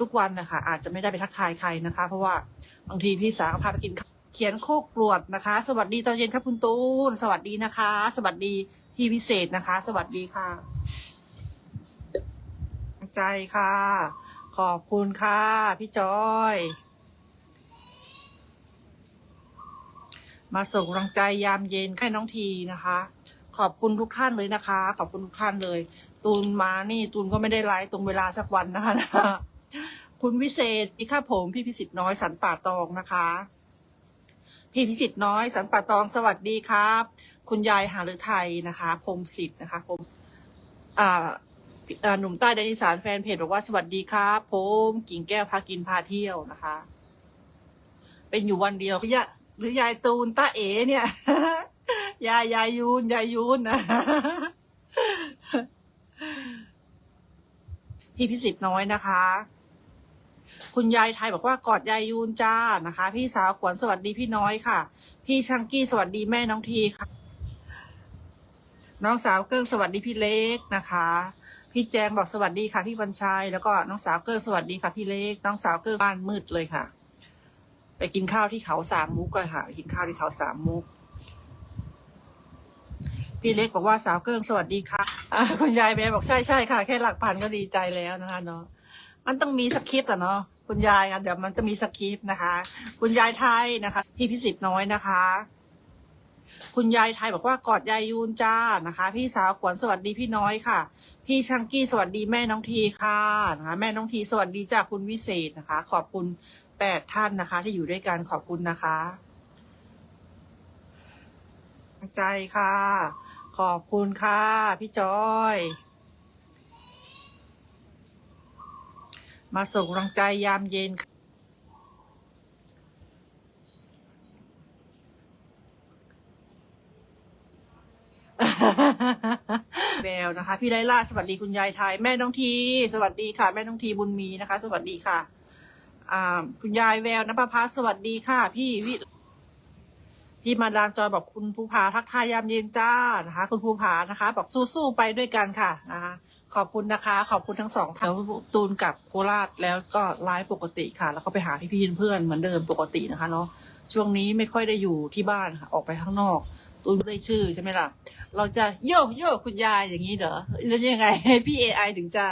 ทุกวันนะคะอาจจะไม่ได้ไปทักทายใครนะคะ เพราะว่าบางทีพี่สาวพาไปกินเขียนโคกกรวดนะคะ สวัสดีตอนเย็นครับคุณตูน สวัสดีนะคะ สวัสดีพี่พิเศษนะคะ สวัสดีค่ะ ใจค่ะ ขอบคุณค่ะ พี่จอย มาส่งกำลังใจยามเย็นให้น้องทีนะคะ ขอบคุณทุกท่านเลยนะคะ ขอบคุณทุกท่านเลย ตูนมานี่ตูนก็ไม่ได้ไลฟ์ตรงเวลาสักวันนะคะ คุณวิเศษอีกค่ะผม พี่พิสิทธิ์น้อยสันป่าตองนะคะ พี่พิสิทธิ์น้อยสันป่าตองสวัสดีครับ คุณยายหาฤทัยนะคะพรมสิทธิ์นะคะผมอ่าอ่าหนุ่มใต้แดนอีสานแฟนเพจบอกว่าสวัสดีครับผมกิ่งแก้วพากินพาเที่ยวนะคะ เป็นอยู่วันเดียวหรือยายหรือยายตูนตาเอ๋เนี่ย ยายยายยูนยายยูนนะพี่พิสิทธิ์น้อยนะคะ คุณยายไทยบอกว่ากอดยายยูนจ้านะคะ พี่สาวขวัญสวัสดีพี่น้อยค่ะ พี่ชังกี้สวัสดีแม่น้องทีค่ะ น้องสาวเกิ้งสวัสดีพี่เล็กนะคะ พี่แจงบอกสวัสดีค่ะ พี่วันชัยแล้วก็น้องสาวเกิ้งสวัสดีค่ะพี่เล็ก น้องสาวเกิ้งบ้านมืดเลยค่ะ ไปกินข้าวที่เขาสามมุกเลยค่ะไปกินข้าวที่เขาสามมุกพี่เล็กบอกว่าสาวเกิ้งสวัสดีค่ะคุณยายแม่บอกใช่ใช่ค่ะ แค่หลักพันก็ดีใจแล้วนะคะเนาะ มันต้องมีสคริปต์อะเนาะคุณยายค่ะเดี๋ยวมันจะมีสคริปต์นะคะ คุณยายไทยนะคะ พี่พิสิทธิ์น้อยนะคะ คุณยายไทยบอกว่ากอดยายยูนจ้านะคะ พี่สาวขวัญสวัสดีพี่น้อยค่ะ พี่ชังกี้สวัสดีแม่น้องทีค่ะนะคะ แม่น้องทีสวัสดีจากคุณวิเศษนะคะ ขอบคุณแปดท่านนะคะ ที่อยู่ด้วยกันขอบคุณนะคะใจค่ะ ขอบคุณค่ะ พี่จอย มาส่งกำลังใจยามเย็นค่ะแววนะคะ พี่ไลล่าสวัสดีคุณยายไทย แม่น้องที สวัสดีค่ะ แม่น้องทีบุญมีนะคะ สวัสดีค่ะอ่าคุณยายแววนภพาสวัสดีค่ะ พี่วิพี่มาดามจอยบอกคุณภูผาทักทายยามเย็นจ้านะคะ คุณภูผานะคะ บอกสู้ๆไปด้วยกันค่ะนะคะ ขอบคุณนะคะ ขอบคุณทั้งสองท่านแล้วตูนกับโคราชแล้วก็ไลฟ์ปกติค่ะ แล้วก็ไปหาพี่ๆเพื่อนเหมือนเดิมปกตินะคะเนาะช่วงนี้ไม่ค่อยได้อยู่ที่บ้านค่ะออกไปข้างนอกตูนได้ชื่อใช่ไหมล่ะ เราจะโยกโยกคุณยายอย่างนี้เหรอแล้วยังไงให้พี่เอไอถึงจะ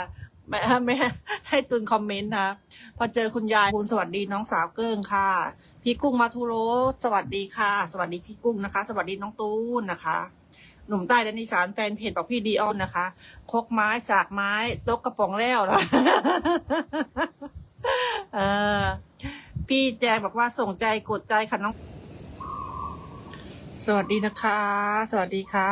ไม่ไม่ให้ตูนคอมเมนต์นะพอเจอคุณยายคุณสวัสดีน้องสาวเกิ้งค่ะ พี่กุ้งมาทูโรสวัสดีค่ะ สวัสดีพี่กุ้งนะคะ สวัสดีน้องตูนนะคะ หนุ่มใต้แดนอีสานแฟนเพจบอกพี่ดีออนนะคะ คกไม้สากไม้ตกกระป๋องแล้วนะเออพี่แจงบอกว่าส่งใจกดใจค่ะน้อง สวัสดีนะคะ สวัสดีค่ะ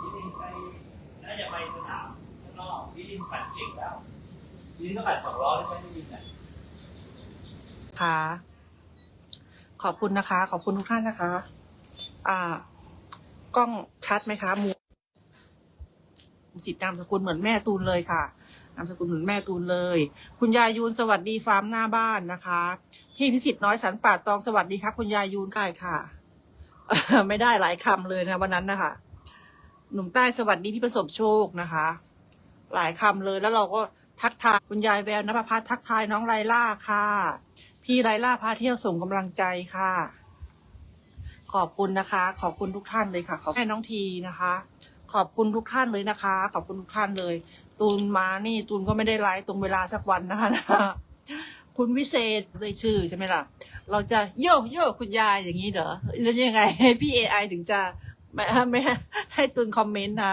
พี่ลินไปน่าจะไปสนามข้างนอกพี่ลินปั่นเก่งแล้วพี่ลินก็ปั่นสองล้อได้ใช่ไหมพี่ลินอะ ค่ะ ขอบคุณนะคะ ขอบคุณทุกท่านนะคะ อ่า กล้องชัดไหมคะมูสิทธิ์นามสกุลเหมือนแม่ตูนเลยค่ะนามสกุลเหมือนแม่ตูนเลย คุณยายยูนสวัสดีฟาร์มหน้าบ้านนะคะ พี่พิสิทธิ์น้อยสันป่าตองสวัสดีครับคุณยายยูนกล้ค่ะ ไม่ได้หลายคำเลยนะวันนั้นนะคะหนุ่มใต้สวัสดีพี่ประสบโชคนะคะ หลายคำเลยแล้วเราก็ทักทายคุณยายแววนภพัฒทักทายน้องไลล่าค่ะ พี่ไลล่าพาเที่ยวส่งกำลังใจค่ะ ขอบคุณนะคะ ขอบคุณทุกท่านเลยค่ะ ขอบแม่น้องทีนะคะ ขอบคุณทุกท่านเลยนะคะ ขอบคุณทุกท่านเลย ตูนมานี่ตูนก็ไม่ได้ไลฟ์ตรงเวลาสักวันนะคะคุณวิเศษด้วยชื่อใช่ไหมล่ะ เราจะโยกโยกคุณยายอย่างนี้เหรอแล้วยังไงพี่เอไอถึงจะไม่ไม่ให้ตูนคอมเมนต์นะ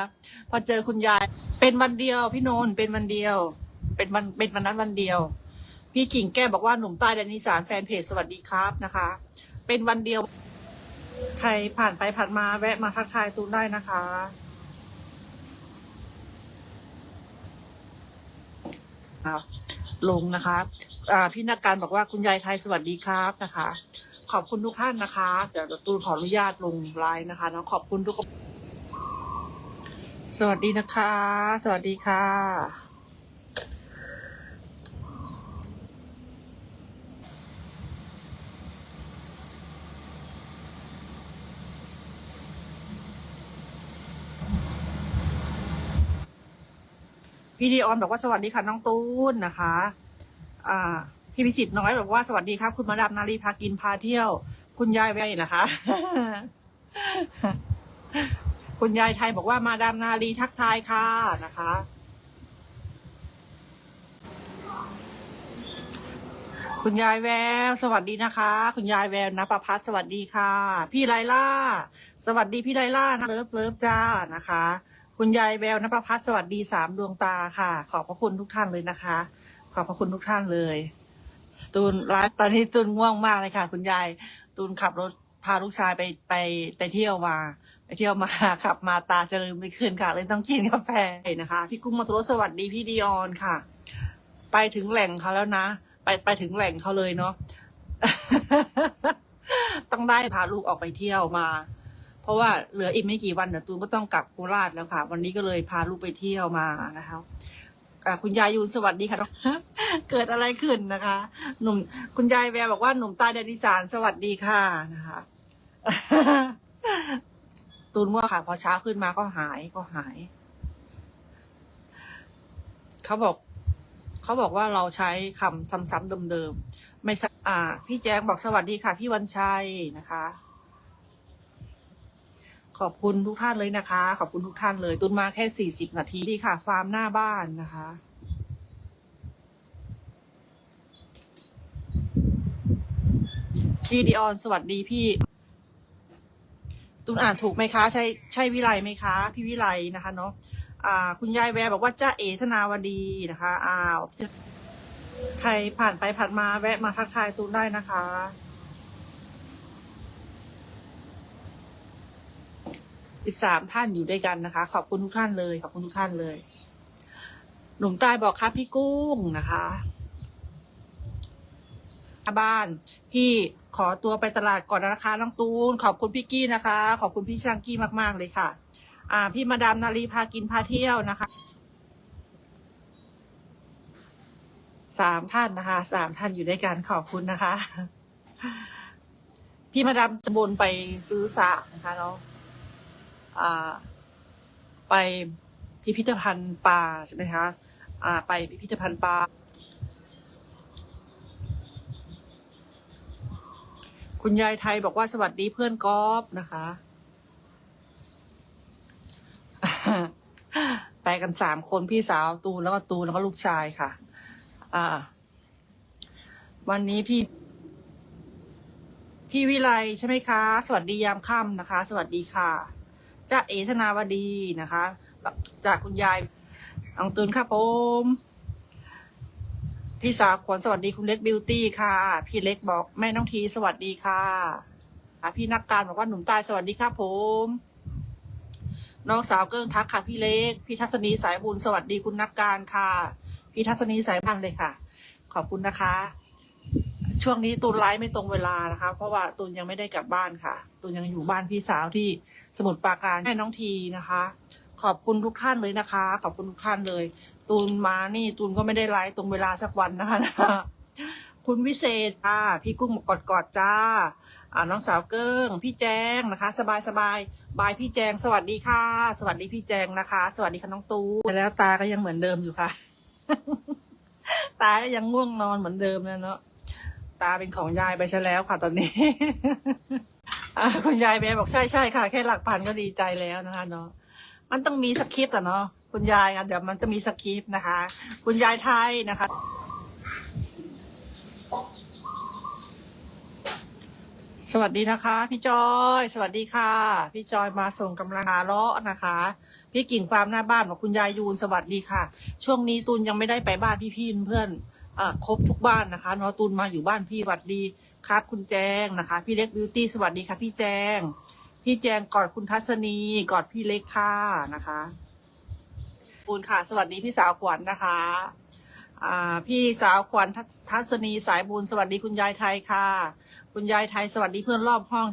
พอเจอคุณยายเป็นวันเดียวพี่โนนเป็นวันเดียว เป็นวันเป็นวันนั้นวันเดียว พี่กิ่งแก้บอกว่าหนุ่มใต้แดนอีสานแฟนเพจสวัสดีครับนะคะ เป็นวันเดียว ใครผ่านไปผ่านมาแวะมาทักทายตูนได้นะคะ ลงนะคะอ่าพี่นักการบอกว่าคุณยายไทยสวัสดีครับนะคะ ขอบคุณทุกท่านนะคะ เดี๋ยวตูนขออนุญาตลงไลน์นะคะเนาะขอบคุณทุกคนสวัสดีนะคะ สวัสดีค่ะ พี่ดีออนบอกว่าสวัสดีค่ะน้องตูนนะคะ อ่า พี่พิสิทธิ์น้อยบอกว่าสวัสดีครับ คุณมาดามนารีพากินพาเที่ยว คุณยายแวนนะคะ คุณยายไทยบอกว่ามาดามนารีทักทายค่ะนะคะ คุณยายแวว สวัสดีนะคะ คุณยายแววนะประพัฒสวัสดีค่ะ พี่ไลล่า สวัสดีพี่ไลล่านะเลิฟเลิฟจ้านะคะ คุณยายแววนะประพัฒสวัสดีสามดวงตาค่ะ ขอบพระคุณทุกท่านเลยนะคะ ขอบพระคุณทุกท่านเลย ตูนไลฟ์ตอนนี้ตูนง่วงมากเลยค่ะ คุณยายตูนขับรถพาลูกชายไปไปไปเที่ยวมาไปเที่ยวมาขับมาตาจะลืมไม่ขึ้นค่ะ เลยต้องกินกาแฟนะคะ พี่กุ้งมาตุรสสวัสดีพี่ดิออนค่ะ ไปถึงแหล่งเขาแล้วนะ ไปไปถึงแหล่งเขาเลยเนาะต้องได้พาลูกออกไปเที่ยวมา เพราะว่าเหลืออีกไม่กี่วันเดี๋ยวตูนก็ต้องกลับโคราชแล้วค่ะ วันนี้ก็เลยพาลูกไปเที่ยวมานะคะคุณยายยูนสวัสดีค่ะ เกิดอะไรขึ้นนะคะ หนุ่มคุณยายแววบอกว่าหนุ่มตาแดนอีสานสวัสดีค่ะนะคะตูนว่าค่ะ พอเช้าขึ้นมาก็หายก็หาย เขาบอก เขาบอกว่าเราใช้คำซ้ำๆเดิมๆไม่อ่า พี่แจ้งบอกสวัสดีค่ะ พี่วันชัยนะคะ ขอบคุณทุกท่านเลยนะคะ ขอบคุณทุกท่านเลย ตุนมาแค่สี่สิบนาทีดีค่ะ ฟาร์มหน้าบ้านนะคะพี่ดิออนสวัสดีพี่ ตุนอ่านถูกไหมคะ ใช่ใช่วิไลไหมคะ พี่วิไลนะคะเนาะอ่า คุณยายแววบอกว่าจ้าเอธนาวดีนะคะอ้าวใครผ่านไปผ่านมาแวะมาทักทายตูนได้นะคะ สิบสามท่านอยู่ด้วยกันนะคะ ขอบคุณทุกท่านเลย ขอบคุณทุกท่านเลย หนุ่มใต้บอกครับพี่กุ้งนะคะบ้าน พี่ขอตัวไปตลาดก่อนนะคะน้องตูน ขอบคุณพี่กี้นะคะ ขอบคุณพี่ช่างกี้มากๆเลยค่ะ อ่า พี่มาดามนารีพากินพาเที่ยวนะคะสามท่านนะคะสามท่านอยู่ด้วยกันขอบคุณนะคะ พี่มาดามจะบนไปซื้อสากนะคะเนาะอ่า ไปพิพิธภัณฑ์ปลาใช่ไหมคะไปพิพิธภัณฑ์ปลาคุณยายไทยบอกว่าสวัสดีเพื่อนกอล์ฟนะคะ ไปกันสามคนพี่สาวตูนแล้วก็ตูนแล้วก็ลูกชายค่ะ อ่า วันนี้พี่ พี่วิไลใช่ไหมคะ สวัสดียามค่ำนะคะ สวัสดีค่ะ จ้าเอธนาวดีนะคะ จากคุณยายอังตูนค่ะผมพี่สาวขวัญสวัสดีคุณเล็กบิวตี้ค่ะ พี่เล็กบอกแม่น้องทีสวัสดีค่ะพี่นักการบอกว่าหนุ่มตายสวัสดีค่ะผมน้องสาวเกิ้งทักค่ะพี่เล็ก พี่ทัศนีสายบุญสวัสดีคุณนักการค่ะ พี่ทัศนีสายพันเลยค่ะ ขอบคุณนะคะ ช่วงนี้ตูนไลฟ์ไม่ตรงเวลานะคะ เพราะว่าตูนยังไม่ได้กลับบ้านค่ะ ตูนยังอยู่บ้านพี่สาวที่สมุทรปราการให้น้องทีนะคะ ขอบคุณทุกท่านเลยนะคะ ขอบคุณทุกท่านเลย ตูนมานี่ตูนก็ไม่ได้ไลฟ์ตรงเวลาสักวันนะคะคุณวิเศษค่ะพี่กุ้งกอดกอดๆจ้าอ่าน้องสาวเกิ้ง พี่แจงนะคะ สบายสบายบายพี่แจง สวัสดีค่ะ สวัสดีพี่แจงนะคะ สวัสดีค่ะน้องตูนแล้วตาก็ยังเหมือนเดิมอยู่ค่ะ ตาก็ยังง่วงนอนเหมือนเดิมนะเนาะ ตาเป็นของยายไปซะแล้วค่ะตอนนี้ อ่าคุณยายแม่บอกใช่ใช่ค่ะ แค่หลักพันก็ดีใจแล้วนะคะเนาะมันต้องมีสคริปต์อะเนาะคุณยายอะเดี๋ยวมันจะมีสคริปต์นะคะ คุณยายไทยนะคะสวัสดีนะคะ พี่จอย สวัสดีค่ะ พี่จอยมาส่งกำลังกาเลาะนะคะ พี่กิ่งฟาร์มหน้าบ้านของคุณยายยูนสวัสดีค่ะ ช่วงนี้ตูนยังไม่ได้ไปบ้านพี่ๆเพื่อน ครบทุกบ้านนะคะนาะตูนมาอยู่บ้านพี่สวัสดีครับคุณแจงนะคะ พี่เล็กบิวตี้สวัสดีค่ะพี่แจง พี่แจงกอดคุณทัศนีกอดพี่เล็กค่ะนะคะปูนค่ะ สวัสดีพี่สาวขวัญนะคะอ่าพี่สาวขวัญทัศทัศนีสายบุญสวัสดีคุณยายไทยค่ะ คุณยายไทยสวัสดีเพื่อนรอบห้อง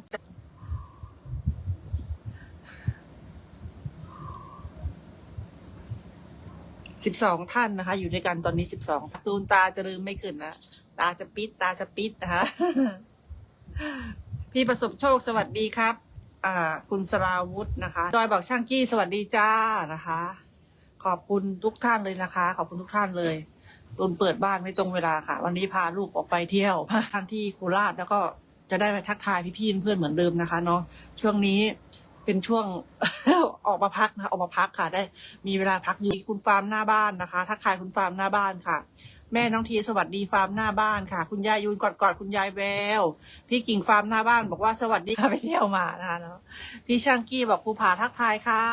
สิบสองท่านนะคะ อยู่ด้วยกันตอนนี้สิบสองตูนตาจะลืมไม่ขึ้นนะ ตาจะปิด ตาจะปิดนะคะ พี่ประสบโชคสวัสดีครับ อ่า คุณสราวุธนะคะ จอยบอกช่างกี้สวัสดีจ้านะคะ ขอบคุณทุกท่านเลยนะคะ ขอบคุณทุกท่านเลยตุนเปิดบ้านไม่ตรงเวลาค่ะ วันนี้พาลูกออกไปเที่ยวท่านที่โคราชแล้วก็จะได้ไปทักทายพี่ๆเพื่อนเหมือนเดิมนะคะเนาะช่วงนี้ เป็นช่วง ออกมาพักนะออกมาพักค่ะ ได้มีเวลาพักอยู่คุณฟาร์มหน้าบ้านนะคะ ทักทายคุณฟาร์มหน้าบ้านค่ะ แม่น้องทีสวัสดีฟาร์มหน้าบ้านค่ะ คุณยายยูนกอดกอดคุณยายแววพี่กิ่งฟาร์มหน้าบ้านบอกว่าสวัสดีค่ะไปเที่ยวมานะคะเนาะพี่ช่างกี้บอกภูผาทักทายค่ะ